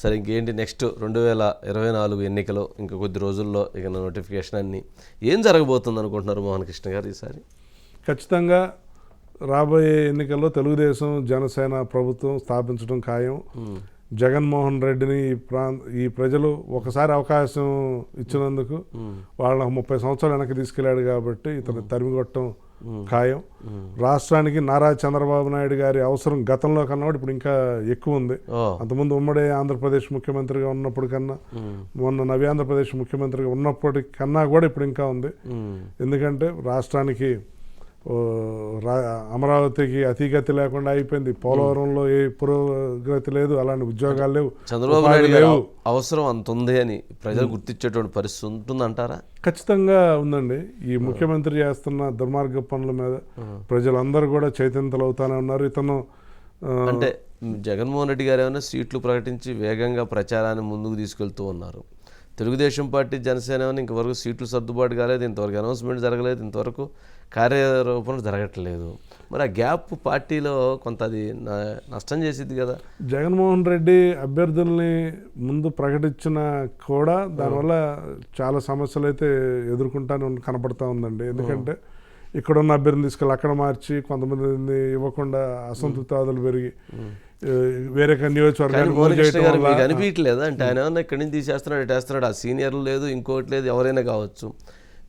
సరే ఇంకేంటి? నెక్స్ట్ రెండు వేల ఇరవై నాలుగు ఎన్నికలు ఇంకా కొద్ది రోజుల్లో ఇక నోటిఫికేషన్ అన్ని ఏం జరగబోతుంది అనుకుంటున్నారు మోహన్ కృష్ణ గారు ఈసారి? ఖచ్చితంగా రాబోయే ఎన్నికల్లో తెలుగుదేశం జనసేన ప్రభుత్వం స్థాపించడం ఖాయం. జగన్మోహన్ రెడ్డిని ఈ ప్రాం ఈ ప్రజలు ఒకసారి అవకాశం ఇచ్చినందుకు వాళ్ళ ముప్పై సంవత్సరాలు వెనక్కి తీసుకెళ్ళాడు కాబట్టి ఇతను తరిమికొట్టడం ఖాయం. రాష్ట్రానికి నారా చంద్రబాబు నాయుడు గారి అవసరం గతంలో కన్నా ఇప్పుడు ఇంకా ఎక్కువ ఉంది. అంతకుముందు ఉమ్మడి ఆంధ్రప్రదేశ్ ముఖ్యమంత్రిగా ఉన్నప్పుడు కన్నా మొన్న నవి ఆంధ్రప్రదేశ్ ముఖ్యమంత్రిగా ఉన్నప్పటి కన్నా కూడా ఇప్పుడు ఇంకా ఉంది. ఎందుకంటే రాష్ట్రానికి అమరావతికి అతిగతి లేకుండా అయిపోయింది. పోలవరంలో ఏ పురోగతి లేదు అలాంటి ఉద్యోగాలు లేవు. చంద్రబాబు నాయుడు లేవు. అవసరం అంత ఉంది అని ప్రజలు గుర్తించేటువంటి పరిస్థితి ఉంటుందంటారా? ఖచ్చితంగా ఉందండి. ఈ ముఖ్యమంత్రి చేస్తున్న దుర్మార్గ పనుల మీద ప్రజలందరూ కూడా చైతన్యతలు అవుతానే ఉన్నారు. ఇతను అంటే జగన్మోహన్ రెడ్డి గారు ఏమైనా సీట్లు ప్రకటించి వేగంగా ప్రచారాన్ని ముందుకు తీసుకెళ్తూ ఉన్నారు. తెలుగుదేశం పార్టీ జనసేన ఏమైనా ఇంతవరకు సీట్లు సర్దుబాటు కాలేదు ఇంతవరకు అనౌన్స్మెంట్ జరగలేదు ఇంతవరకు కార్యరూపణ జరగట్లేదు. మరి ఆ గ్యాప్ పార్టీలో కొంత అది నష్టం చేసిద్ది కదా. జగన్మోహన్ రెడ్డి అభ్యర్థుల్ని ముందు ప్రకటించిన కూడా దానివల్ల చాలా సమస్యలు అయితే ఎదుర్కొంటానే కనపడతా ఉందండి. ఎందుకంటే ఇక్కడ ఉన్న అభ్యర్థిని తీసుకెళ్ళి అక్కడ మార్చి కొంతమందిని ఇవ్వకుండా అసంతృప్తాదులు పెరిగి వేరే వల్ల అనిపించలేదా అంటే ఆయన ఏమన్నా ఇక్కడి నుంచి తీసేస్తున్నాడు ఇటేస్తున్నాడు ఆ సీనియర్లు లేదు ఇంకోటి లేదు ఎవరైనా కావచ్చు.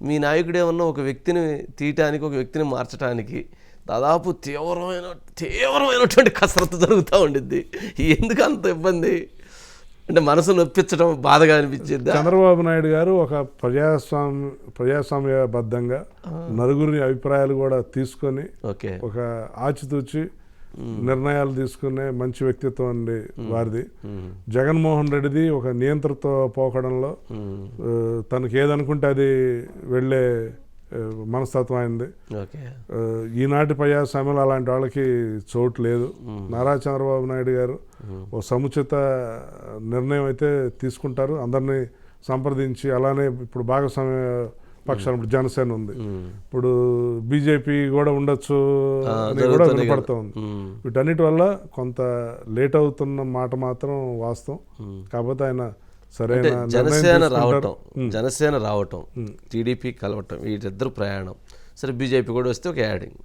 మీ నాయకుడు ఏమన్నా ఒక వ్యక్తిని తీయటానికి ఒక వ్యక్తిని మార్చడానికి దాదాపు తీవ్రమైన తీవ్రమైనటువంటి కసరత్తు జరుగుతూ ఉండిద్ది. ఎందుకు అంత ఇబ్బంది? అంటే మనసు నొప్పించడం బాధగా అనిపించిందా చంద్రబాబు నాయుడు గారు ఒక ప్రజాస్వామ్య ప్రజాస్వామ్యబద్ధంగా నలుగురి అభిప్రాయాలు కూడా తీసుకొని ఓకే. ఒక ఆచితూచి నిర్ణయాలు తీసుకునే మంచి వ్యక్తిత్వం అండి వారిది. జగన్మోహన్ రెడ్డిది ఒక నియంత్రణతో పోకడంలో తనకి ఏదనుకుంటే అది వెళ్ళే మనస్తత్వం అయింది. ఈనాటి ప్రజాస్వామ్యంలో అలాంటి వాళ్ళకి చోటు లేదు. నారా చంద్రబాబు నాయుడు గారు ఓ సముచిత నిర్ణయం అయితే తీసుకుంటారు. అందరినీ సంప్రదించి అలానే ఇప్పుడు భాగస్వామ్య పక్షాలు ఇప్పుడు జనసేన ఉంది. ఇప్పుడు బీజేపీ కూడా ఉండొచ్చు అని కూడా వినపడుతూ. ఉంది. వీటన్నిటి వల్ల కొంత లేట్ అవుతున్న మాట మాత్రం వాస్తవం. కాకపోతే ఆయన సరైన జనసేన. రావటం జనసేన రావటం టీడీపీ కలవటం వీటిద్దరు ప్రయాణం. సరే బీజేపీ కూడా వస్తే ఒక యాడింగ్.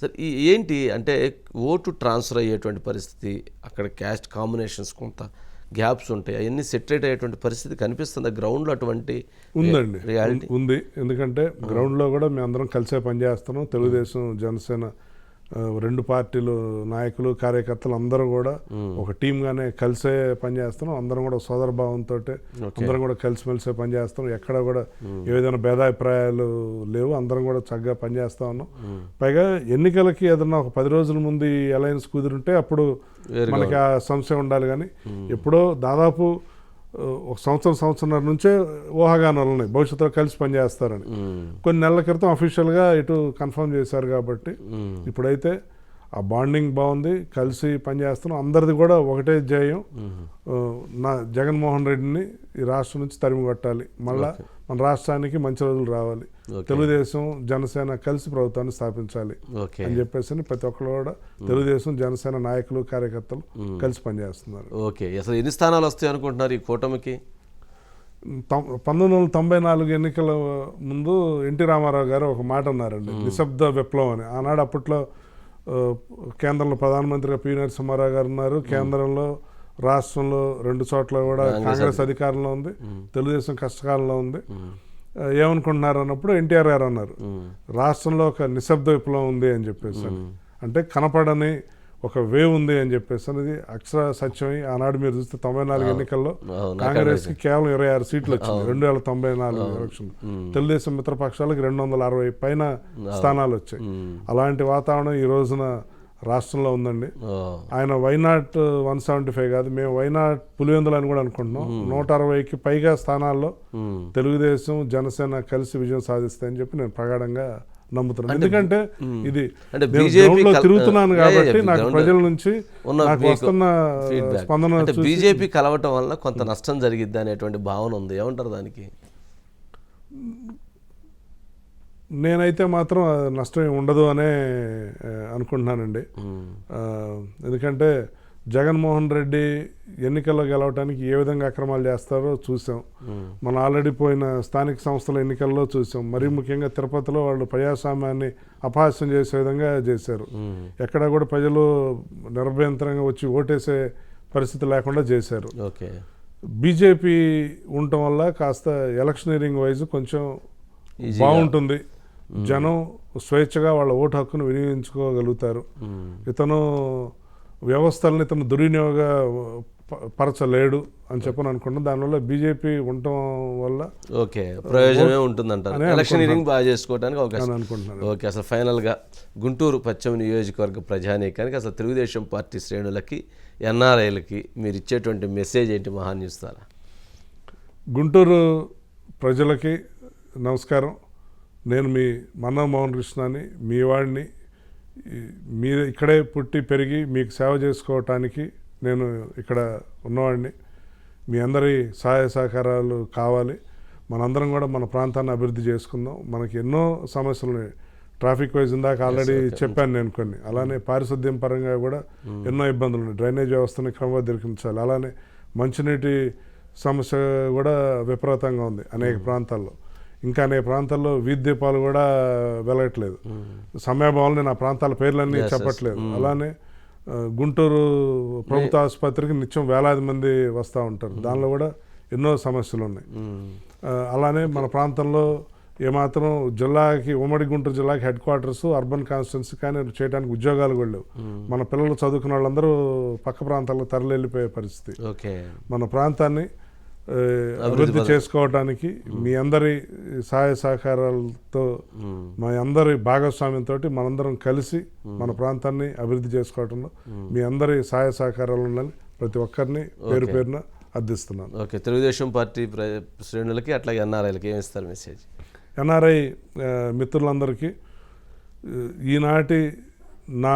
సరే ఈ ఏంటి అంటే ఓటు ట్రాన్స్ఫర్ అయ్యేటువంటి పరిస్థితి అక్కడ క్యాస్ట్ కాంబినేషన్స్ కొంత గ్యాప్స్ ఉంటాయి. అవన్నీ సెటరేట్ అయ్యేటువంటి పరిస్థితి కనిపిస్తుంది. గ్రౌండ్లో అటువంటి ఉందండి. రియాలిటీ ఉంది. ఎందుకంటే గ్రౌండ్లో కూడా మేము అందరం కలిసే పనిచేస్తున్నాం తెలుగుదేశం జనసేన రెండు పార్టీలు నాయకులు కార్యకర్తలు అందరూ కూడా ఒక టీమ్ గానే కలిసే పనిచేస్తున్నాం అందరం కూడా సోదర భావంతో అందరం కూడా కలిసిమెలిసే పనిచేస్తున్నాం ఎక్కడ కూడా ఏ విధమైన భేదాభిప్రాయాలు లేవు. అందరం కూడా చక్కగా పనిచేస్తా ఉన్నాం. పైగా ఎన్నికలకి ఏదన్నా ఒక పది రోజుల ముందు ఈ అలయన్స్ కుదిరుంటే అప్పుడు మనకి ఆ సంశయం ఉండాలి కానీ ఎప్పుడో దాదాపు ఒక సంవత్సరం సంవత్సరం నుంచే ఊహాగానాలు ఉన్నాయి భవిష్యత్తులో కలిసి పనిచేస్తారని. కొన్ని నెలల క్రితం అఫీషియల్గా ఇటు కన్ఫర్మ్ చేశారు కాబట్టి ఇప్పుడైతే ఆ బాండింగ్ బాగుంది కలిసి పనిచేస్తున్నాం అందరిది కూడా ఒకటే ధ్యేయం. ఆ, నా జగన్మోహన్ రెడ్డిని ఈ రాష్ట్రం నుంచి తరిమి కొట్టాలి. మళ్ళా మన రాష్ట్రానికి మంచి రోజులు రావాలి. తెలుగుదేశం జనసేన కలిసి ప్రభుత్వాన్ని స్థాపించాలి అని చెప్పేసి ప్రతి ఒక్కరు కూడా తెలుగుదేశం జనసేన నాయకులు కార్యకర్తలు కలిసి పనిచేస్తున్నారు. ఓకే. అసలు ఎన్ని స్థానాలు వస్తాయి అనుకుంటున్నారు ఈ కూటమికి? పంతొమ్మిది వందల తొంభై నాలుగు ఎన్నికల ముందు ఎన్టీ రామారావు గారు ఒక మాట అన్నారండి. నిశ్శబ్ద విప్లవం అని. ఆనాడు అప్పట్లో కేంద్రంలో ప్రధానమంత్రిగా పి. నరసింహారావు గారు ఉన్నారు. కేంద్రంలో రాష్ట్రంలో రెండు చోట్ల కూడా కాంగ్రెస్ అధికారంలో ఉంది. తెలుగుదేశం కష్టకాలంలో ఉంది. ఏమనుకుంటున్నారు అన్నప్పుడు ఎన్టీఆర్ గారు అన్నారు. రాష్ట్రంలో ఒక నిశ్శబ్ద విప్లవం ఉంది అని చెప్పేసి. అంటే కనపడని ఒక వేవ్ ఉంది అని చెప్పేసి అనేది అక్షర సత్యమై. ఆనాడు మీరు చూస్తే తొంభై నాలుగు ఎన్నికల్లో కాంగ్రెస్కి కేవలం ఇరవై ఆరు సీట్లు వచ్చింది. రెండు వేల తొంభై నాలుగు ఎలక్షన్. తెలుగుదేశం మిత్రపక్షాలకు రెండు వందల అరవై పైన స్థానాలు వచ్చాయి. అలాంటి వాతావరణం ఈ రోజున రాష్ట్రంలో ఉందండి. ఆయన వైనాట్ వన్ సెవెంటీ ఫైవ్ కాదు మేము వైనాట్ పులివెందులు అని కూడా అనుకుంటున్నాం. నూట అరవైకి పైగా స్థానాల్లో. తెలుగుదేశం జనసేన కలిసి విజయం సాధిస్తాయని చెప్పి నేను ప్రగాఢంగా నమ్ముతున్నాను. ఎందుకంటే ఇది తిరుగుతున్నాను కాబట్టి నాకు ప్రజల నుంచి వస్తున్న. స్పందన బీజేపీ కలవటం వల్ల కొంత నష్టం జరిగిద్ది అనేటువంటి భావన ఉంది. ఏమంటారు దానికి? నేనైతే మాత్రం నష్టం ఉండదు అనే అనుకుంటున్నానండి. ఎందుకంటే జగన్మోహన్ రెడ్డి ఎన్నికల్లో గెలవడానికి ఏ విధంగా అక్రమాలు చేస్తారో చూసాం. మనం ఆల్రెడీ పోయిన స్థానిక సంస్థల ఎన్నికల్లో చూసాం. మరీ ముఖ్యంగా తిరుపతిలో వాళ్ళు ప్రజాస్వామ్యాన్ని అపహాస్యం చేసే విధంగా చేశారు. ఎక్కడ కూడా ప్రజలు నిర్భయంతరంగా వచ్చి ఓటేసే పరిస్థితి లేకుండా చేశారు. ఓకే. బీజేపీ ఉండటం వల్ల కాస్త ఎలక్షనీరింగ్ వైజ్ కొంచెం. బాగుంటుంది. జనం స్వేచ్ఛగా వాళ్ళ ఓటు హక్కును వినియోగించుకోగలుగుతారు. ఇతను వ్యవస్థల్ని ఇతను దుర్వినియోగ పరచలేడు అని చెప్పని అనుకుంటున్నాను దానివల్ల బీజేపీ ఉండటం వల్ల ఓకే ప్రయోజనమే ఉంటుందంటారు. ఎలక్షనీరింగ్ బాగా చేసుకోవడానికి అవకాశం. అని అనుకుంటున్నాను. ఓకే అసలు ఫైనల్గా గుంటూరు పశ్చిమ నియోజకవర్గ ప్రజానీకానికి అసలు తెలుగుదేశం పార్టీ శ్రేణులకి ఎన్ఆర్ఐలకి మీరు ఇచ్చేటువంటి మెసేజ్ ఏంటి? మహాన్యూస్ ద్వారా. గుంటూరు ప్రజలకి నమస్కారం. నేను మీ మన్నవ మోహన్ కృష్ణని మీ వాడిని ఈ- మీ ఇక్కడే పుట్టి పెరిగి మీకు సేవ చేసుకోవటానికి నేను ఇక్కడ ఉన్నవాడిని. మీ అందరి సహాయ సహకారాలు కావాలి. మనందరం కూడా మన ప్రాంతాన్ని అభివృద్ధి చేసుకుందాం. మనకి ఎన్నో సమస్యలు ఉన్నాయి. ట్రాఫిక్ వైజ్ ఇందాక ఆల్రెడీ చెప్పాను నేను కొన్ని. అలానే పారిశుద్ధ్యం పరంగా కూడా ఎన్నో ఇబ్బందులు ఉన్నాయి. డ్రైనేజ్ వ్యవస్థని క్రమబద్ధీకరించాలి అలానే మంచినీటి సమస్య కూడా విపరీతంగా ఉంది అనేక ప్రాంతాల్లో. ఇంకా అనేక ప్రాంతాల్లో వీధి దీపాలు కూడా వెలగట్లేదు. సమయాభావం నేను ఆ ప్రాంతాల పేర్లన్నీ. చెప్పట్లేదు. అలానే గుంటూరు ప్రభుత్వ ఆసుపత్రికి నిత్యం వేలాది మంది వస్తూ ఉంటారు. దానిలో కూడా ఎన్నో సమస్యలు ఉన్నాయి. అలానే మన ప్రాంతంలో ఏమాత్రం జిల్లాకి ఉమ్మడి గుంటూరు జిల్లాకి హెడ్ క్వార్టర్స్ అర్బన్ కాన్స్టిట్యున్సీ కానీ చేయడానికి ఉద్యోగాలు కూడా లేవు. మన పిల్లలు చదువుకున్న వాళ్ళందరూ పక్క ప్రాంతాలకు తరలి వెళ్ళిపోయే పరిస్థితి మన ప్రాంతాన్ని అభివృద్ధి చేసుకోవడానికి మీ అందరి సహాయ సహకారాలతో మా అందరి భాగస్వామ్యంతో మనందరం కలిసి మన ప్రాంతాన్ని అభివృద్ధి చేసుకోవడంలో మీ అందరి సహాయ సహకారాలు ఉండాలని ప్రతి ఒక్కరిని పేరు. పేరున అర్థిస్తున్నాను. ఓకే. తెలుగుదేశం పార్టీ ప్ర శ్రేణులకి అట్లాగే ఎన్ఆర్ఐలకి ఏమి ఇస్తారు మెసేజ్? ఎన్ఆర్ఐ మిత్రులందరికీ ఈనాటి నా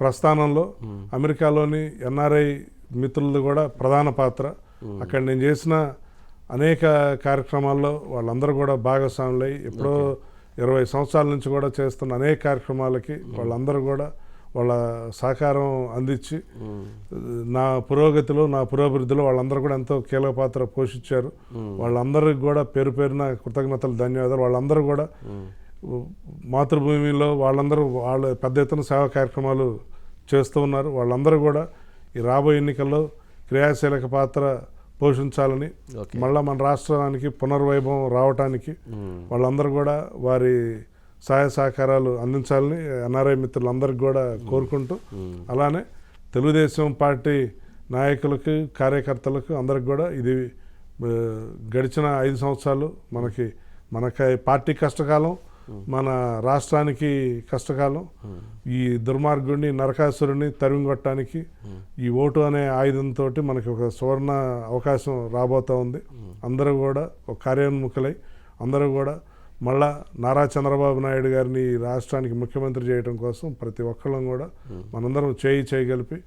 ప్రస్థానంలో అమెరికాలోని ఎన్ఆర్ఐ మిత్రులది కూడా ప్రధాన పాత్ర. అక్కడ నేను చేసిన అనేక కార్యక్రమాల్లో వాళ్ళందరూ కూడా భాగస్వాములై ఎప్పుడో ఇరవై సంవత్సరాల నుంచి కూడా చేస్తున్న అనేక కార్యక్రమాలకి వాళ్ళందరూ కూడా వాళ్ళ సహకారం అందించి నా పురోగతిలో నా పురోభివృద్ధిలో వాళ్ళందరూ కూడా ఎంతో కీలక పాత్ర పోషించారు. వాళ్ళందరికీ కూడా పేరు పేరున కృతజ్ఞతలు ధన్యవాదాలు. వాళ్ళందరూ కూడా మాతృభూమిలో వాళ్ళందరూ వాళ్ళ పెద్ద ఎత్తున సేవా కార్యక్రమాలు చేస్తూ ఉన్నారు. వాళ్ళందరూ కూడా ఈ రాబోయే ఎన్నికల్లో క్రియాశీలక పాత్ర పోషించాలని మళ్ళా మన రాష్ట్రానికి పునర్వైభవం రావటానికి వాళ్ళందరూ కూడా వారి సహాయ సహకారాలు అందించాలని ఎన్ఆర్ఐ మిత్రులందరికీ కూడా కోరుకుంటూ అలానే తెలుగుదేశం పార్టీ నాయకులకు కార్యకర్తలకు అందరికి కూడా ఇది గడిచిన ఐదు సంవత్సరాలు మనకి మనకి పార్టీ కష్టకాలం మన రాష్ట్రానికి కష్టకాలం. ఈ దుర్మార్గుడిని నరకాసురుని తరిమికొట్టడానికి ఈ ఓటు అనే ఆయుధంతో మనకి ఒక సువర్ణ అవకాశం రాబోతా ఉంది. అందరూ కూడా ఒక కార్యోన్ముఖులై అందరూ కూడా మళ్ళా నారా చంద్రబాబు నాయుడు గారిని ఈ రాష్ట్రానికి ముఖ్యమంత్రి చేయడం కోసం ప్రతి ఒక్కళ్ళం కూడా మనందరం చేయి చేయగలిపి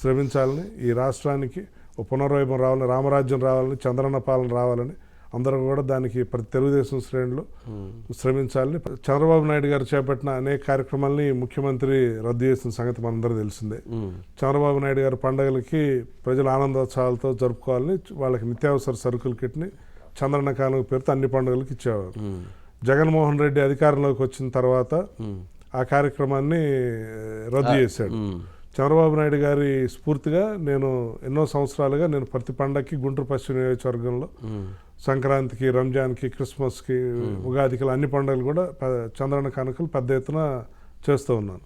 శ్రమించాలని ఈ రాష్ట్రానికి ఒక పునర్వైభవం రావాలని రామరాజ్యం రావాలని చంద్రన్న పాలన రావాలని అందరూ కూడా దానికి ప్రతి తెలుగుదేశం శ్రేణులు శ్రమించాలని చంద్రబాబు నాయుడు గారు చేపట్టిన అనేక కార్యక్రమాలని ముఖ్యమంత్రి రద్దు చేసిన సంగతి మనందరూ తెలిసిందే. చంద్రబాబు నాయుడు గారి పండగలకి ప్రజలు ఆనందోత్సవాలతో జరుపుకోవాలని వాళ్ళకి నిత్యావసర సరుకుల కిట్ని చంద్రన్న కాలం పేరుతో అన్ని పండుగలకి ఇచ్చేవారు. జగన్మోహన్ రెడ్డి అధికారంలోకి వచ్చిన తర్వాత ఆ కార్యక్రమాన్ని రద్దు చేశాడు. చంద్రబాబు నాయుడు గారి స్ఫూర్తిగా నేను ఎన్నో సంవత్సరాలుగా నేను ప్రతి పండగకి గుంటూరు పశ్చిమ నియోజకవర్గంలో సంక్రాంతికి రంజాన్కి క్రిస్మస్కి ఉగాదికి అన్ని పండుగలు కూడా చంద్రన్న కానుకలు పెద్ద ఎత్తున చేస్తూ ఉన్నాను.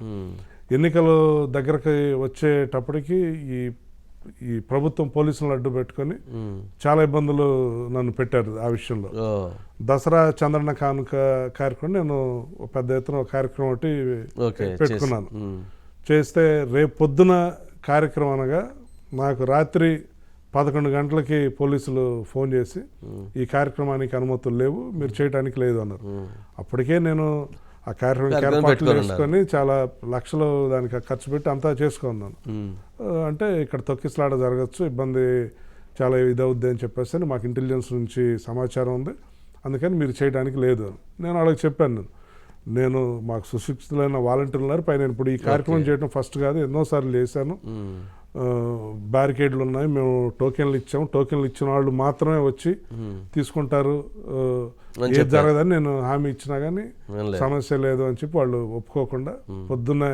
ఎన్నికలు దగ్గరకు వచ్చేటప్పటికి ఈ ఈ ప్రభుత్వం పోలీసులను అడ్డు పెట్టుకొని చాలా ఇబ్బందులు నన్ను పెట్టారు ఆ విషయంలో. దసరా చంద్రన్న కానుక కార్యక్రమం నేను పెద్ద ఎత్తున ఒక కార్యక్రమం ఒకటి పెట్టుకున్నాను. చేస్తే రేపు పొద్దున కార్యక్రమం అనగా నాకు రాత్రి పదకొండు గంటలకి పోలీసులు ఫోన్ చేసి ఈ కార్యక్రమానికి అనుమతులు లేవు మీరు చేయడానికి లేదు అన్నారు. అప్పటికే నేను ఆ కార్యక్రమం ఏర్పాట్లు చేసుకొని చాలా లక్షలు దానికి ఖర్చు పెట్టి అంతా చేసుకున్నాను. అంటే ఇక్కడ తొక్కిసలాట జరగచ్చు ఇబ్బంది చాలా ఇదవుద్ది అని చెప్పేసి అని మాకు ఇంటెలిజెన్స్ నుంచి సమాచారం ఉంది. అందుకని మీరు చేయడానికి లేదు నేను వాళ్ళకి చెప్పాను నేను. నేను మాకు సుశిక్షితులైన వాలంటీర్లు ఉన్నారు. పైన ఇప్పుడు ఈ కార్యక్రమం చేయడం ఫస్ట్ కాదు ఎన్నోసార్లు చేశాను. బ్యారికేడ్లు ఉన్నాయి మేము టోకెన్లు ఇచ్చాము. టోకెన్లు ఇచ్చిన వాళ్ళు మాత్రమే వచ్చి. తీసుకుంటారు. ఏది. జరగదని నేను హామీ ఇచ్చినా కానీ. సమస్య లేదు అని చెప్పి వాళ్ళు ఒప్పుకోకుండా పొద్దున్నే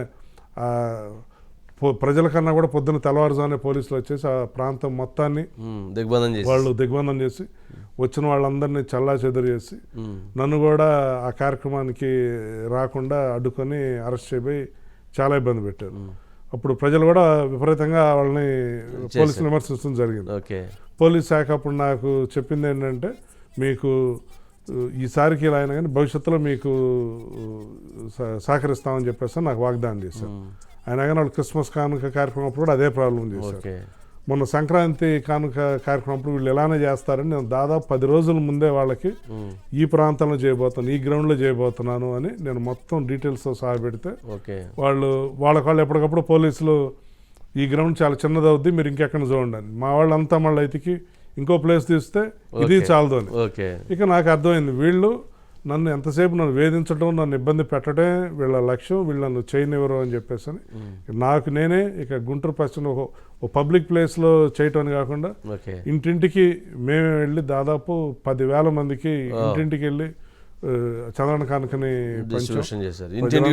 ప్రజల కన్నా కూడా పొద్దున్న తెల్లవారుజామునే పోలీసులు వచ్చేసి ఆ ప్రాంతం మొత్తాన్ని దిగ్బంధం చేసి. వాళ్ళు దిగ్బంధం చేసి వచ్చిన వాళ్ళందరినీ చల్లా చెదురు చేసి నన్ను కూడా ఆ కార్యక్రమానికి రాకుండా అడ్డుకొని అరెస్ట్ చేయబోయి చాలా ఇబ్బంది పెట్టారు. అప్పుడు ప్రజలు కూడా విపరీతంగా వాళ్ళని పోలీసులు విమర్శించడం జరిగింది. ఓకే. పోలీస్ శాఖ అప్పుడు నాకు చెప్పింది ఏంటంటే మీకు ఈసారికి ఇలా అయినా కానీ భవిష్యత్తులో మీకు సహకరిస్తామని చెప్పేసి నాకు వాగ్దానం చేశారు. అయినా కానీ వాళ్ళు క్రిస్మస్ కానుక కార్యక్రమం అప్పుడు కూడా అదే ప్రాబ్లం చేశారు. ఓకే. మొన్న సంక్రాంతి కానుక కార్యక్రమం అప్పుడు వీళ్ళు ఎలానే చేస్తారని నేను దాదాపు పది రోజుల ముందే వాళ్ళకి ఈ ప్రాంతంలో చేయబోతున్నాను ఈ గ్రౌండ్లో చేయబోతున్నాను అని నేను మొత్తం డీటెయిల్స్తో సహా పెడితే ఓకే. వాళ్ళు వాళ్ళకి వాళ్ళు ఎప్పటికప్పుడు పోలీసులు ఈ గ్రౌండ్ చాలా చిన్నది అవుద్ది మీరు ఇంకెక్కడ చూడండి అని. మా వాళ్ళంతా మళ్ళీ ఇతికి ఇంకో ప్లేస్ తీస్తే ఇది. చాలదు అని. ఓకే. ఇక నాకు అర్థమైంది. వీళ్ళు నన్ను ఎంతసేపు నన్ను వేధించడం నన్ను ఇబ్బంది పెట్టడమే వీళ్ళ లక్ష్యం వీళ్ళు నన్ను చేయనివ్వరు అని చెప్పేసి అని నాకు నేనే ఇక గుంటూరు పశ్చిమ ఒక ఓ పబ్లిక్ ప్లేస్లో చేయటం అని కాకుండా ఇంటింటికి మేమే వెళ్ళి దాదాపు పదివేల మందికి ఇంటింటికి వెళ్ళి చంద్రన కానుకని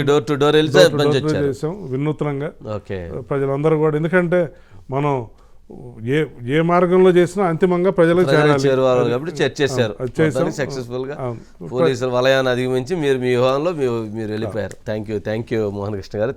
డోర్ టు డోర్ చేసాం వినూత్నంగా. ప్రజలందరూ కూడా. ఎందుకంటే మనం ఏ ఏ మార్గంలో చేసినా అంతిమంగా ప్రజలకు చేరాలి కాబట్టి చర్చ చేశారు. సక్సెస్ఫుల్గా. పోలీసుల వలయాన్ని అధిగమించి మీరు మీ వ్యూహంలో మీరు మీరు వెళ్ళిపోయారు thank you thank you Mohan Krishna garu